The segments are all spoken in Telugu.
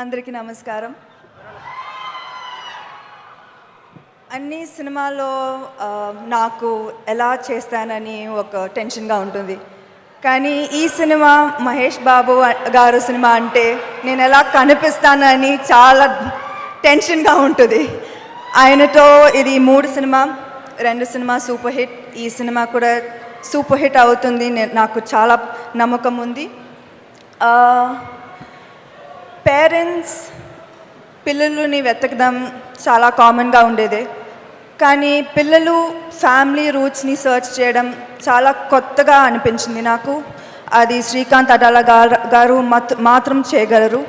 అందరికీ నమస్కారం. అన్ని సినిమాల్లో నాకు ఎలా చేస్తానని ఒక టెన్షన్గా ఉంటుంది. కానీ ఈ సినిమా మహేష్ బాబు గారు సినిమా అంటే నేను ఎలా కనిపిస్తానని చాలా టెన్షన్గా ఉంటుంది. ఆయనతో ఇది మూడు సినిమా రెండు సినిమా సూపర్ హిట్ ఈ సినిమా కూడా సూపర్ హిట్ అవుతుంది. నాకు చాలా నమ్మకం ఉంది. పేరెంట్స్ పిల్లలని వెతకడం చాలా కామన్గా ఉండేది. కానీ పిల్లలు ఫ్యామిలీ రూట్స్ని సర్చ్ చేయడం చాలా కొత్తగా అనిపించింది నాకు. అది శ్రీకాంత్ అడాల గారు గారు మాత్- మాత్రం చేయగలరు.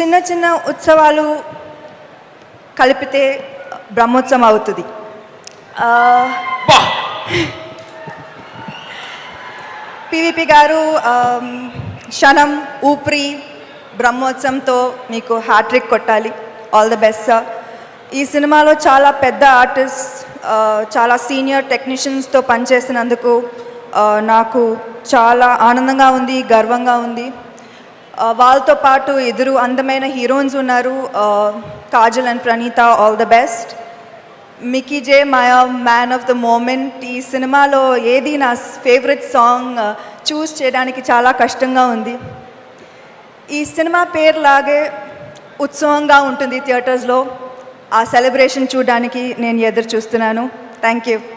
చిన్న చిన్న ఉత్సవాలు కలిపితే బ్రహ్మోత్సవం అవుతుంది. పివిపి గారు క్షణం ఊపిరి బ్రహ్మోత్సవంతో మీకు హ్యాట్రిక్ కొట్టాలి. ఆల్ ద బెస్ట్ సార్ ఈ సినిమాలో చాలా పెద్ద ఆర్టిస్ట్ చాలా సీనియర్ టెక్నీషియన్స్తో పనిచేసినందుకు నాకు చాలా ఆనందంగా ఉంది గర్వంగా ఉంది. వాళ్ళతో పాటు ఇద్దరు అందమైన హీరోయిన్స్ ఉన్నారు Kajal and Praneetha all the best Mickey J Meyer man of the moment ఈ సినిమాలో ఏది నా ఫేవరెట్ సాంగ్ చూస్ చేయడానికి చాలా కష్టంగా ఉంది. ఈ సినిమా పేరు లాగే ఉత్సవంగా ఉంటుంది థియేటర్స్లో. ఆ సెలబ్రేషన్ చూడడానికి నేను ఎదురు చూస్తున్నాను. Thank you.